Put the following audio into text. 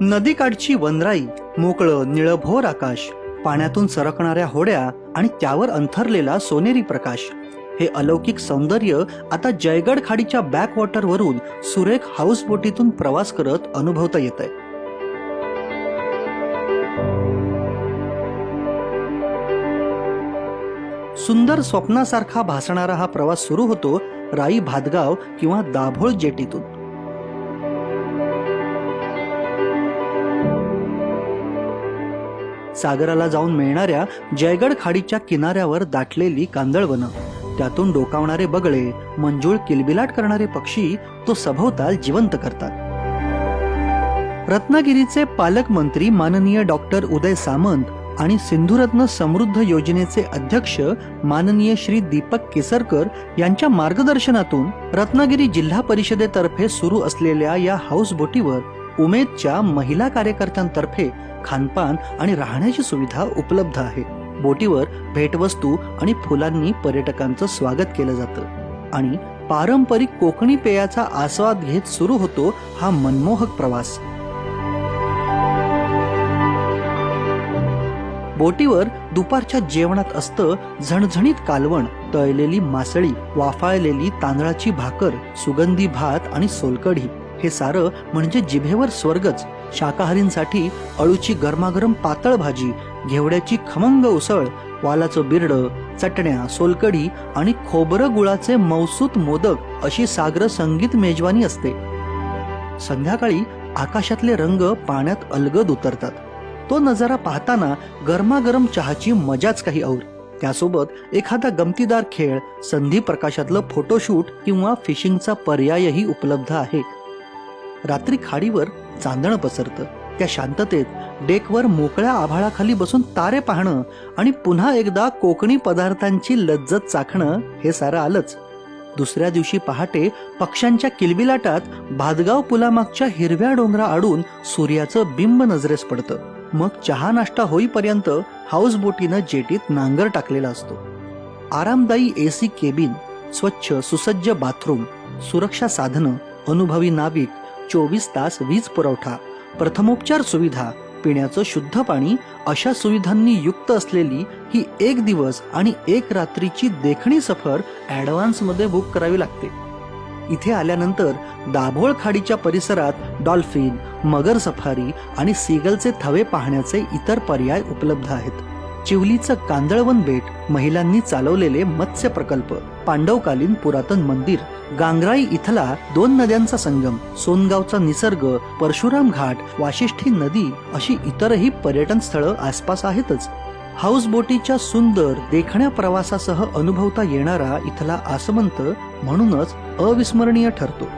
नदीकाठची वनराई मोकळं निळभोर आकाश पाण्यातून सरकणाऱ्या होड्या आणि त्यावर अंथरलेला सोनेरी प्रकाश. हे अलौकिक सौंदर्य आता जयगड खाडीच्या बॅकवॉटरवरून सुरेख हाऊस बोटीतून प्रवास करत अनुभवता येत आहे सुंदर स्वप्नासारखा भासणारा हा प्रवास सुरू होतो राई भादगाव किंवा दाभोळ जेटीतून. सागराला जाऊन मिळणाऱ्या जयगड खाडीच्या किनाऱ्यावर दाटलेली कांदळवनं त्यातून डोकावणारे बगळे मंजूळ किलबिलाट करणारे पक्षी तो सभोवताल जिवंत करतात. रत्नागिरीचे पालकमंत्री माननीय डॉक्टर उदय सामंत आणि सिंधुरत्न समृद्ध योजनेचे अध्यक्ष माननीय श्री दीपक केसरकर यांच्या मार्गदर्शनातून रत्नागिरी जिल्हा परिषदेतर्फे सुरू असलेल्या या हाऊस बोटीवर उमेदच्या महिला कार्यकर्त्यांतर्फे खानपान आणि राहण्याची सुविधा उपलब्ध आहे. बोटीवर भेटवस्तू आणि फुलांनी पर्यटकांचं स्वागत केलं जातं. आणि पारंपरिक कोकणी पेयाचा आस्वाद घेत सुरू होतो हा मनमोहक प्रवास. बोटीवर दुपारच्या जेवणात असतं झणझणीत कालवण तळलेली मासळी वाफाळलेली तांदळाची भाकर सुगंधी भात आणि सोलकढी. हे सारं म्हणजे जिभेवर स्वर्गच. शाकाहारींसाठी अळूची गरमागरम पातळ भाजी घेवड्याची खमंग उसळ वालाचं बिरडं चटण्या सोलकढी आणि खोबरं गुळाचे मौसूत मोदक अशी सागर संगीत मेजवानी असते. संध्याकाळी आकाशातले रंग पाण्यात अलगद उतरतात. तो नजारा पाहताना गरमागरम चहाची मजाच काही और त्यासोबत एखादा गमतीदार खेळ संधी प्रकाशातलं फोटोशूट किंवा फिशिंगचा पर्यायही उपलब्ध आहे. रात्री खाडीवर चांदणं पसरतं. त्या शांततेत डेकवर मोकळ्या आभाळाखाली बसून तारे पाहणं आणि पुन्हा एकदा कोकणी पदार्थांची लज्जत चाखणं हे सारं आलंच. दुसऱ्या दिवशी पहाटे पक्ष्यांच्या किलबिलाटात भादगाव पुलामागच्या हिरव्या डोंगरा आडून सूर्याचं बिंब नजरेस पडतं. मग चहा नाश्ता होईपर्यंत हाऊस बोटीनं जेटीत नांगर टाकलेला असतो. आरामदायी एसी केबिन स्वच्छ सुसज्ज बाथरूम सुरक्षा साधनं अनुभवी नाविक चोवीस तास वीज पुरवठा प्रथमोपचार सुविधा पिण्याचं शुद्ध पाणी अशा सुविधांनी युक्त असलेली ही एक दिवस आणि एक रात्रीची देखणी सफर ऍडव्हान्समध्ये बुक करावी लागते. इथे आल्यानंतर दाभोळ खाडीच्या परिसरात डॉल्फिन मगर सफारी आणि सीगलचे थवे पाहण्याचे इतर पर्याय उपलब्ध आहेत. चिवलीचं कांदळवन बेट महिलांनी चालवलेले मत्स्य प्रकल्प पांडवकालीन पुरातन मंदिर गांगराई इथला दोन नद्यांचा संगम सोनगावचा निसर्ग परशुराम घाट वाशिष्ठी नदी अशी इतरही पर्यटन स्थळं आसपास आहेतच. हाऊस बोटीच्या सुंदर देखण्या प्रवासासह अनुभवता येणारा इथला आसमंत म्हणूनच अविस्मरणीय ठरतो.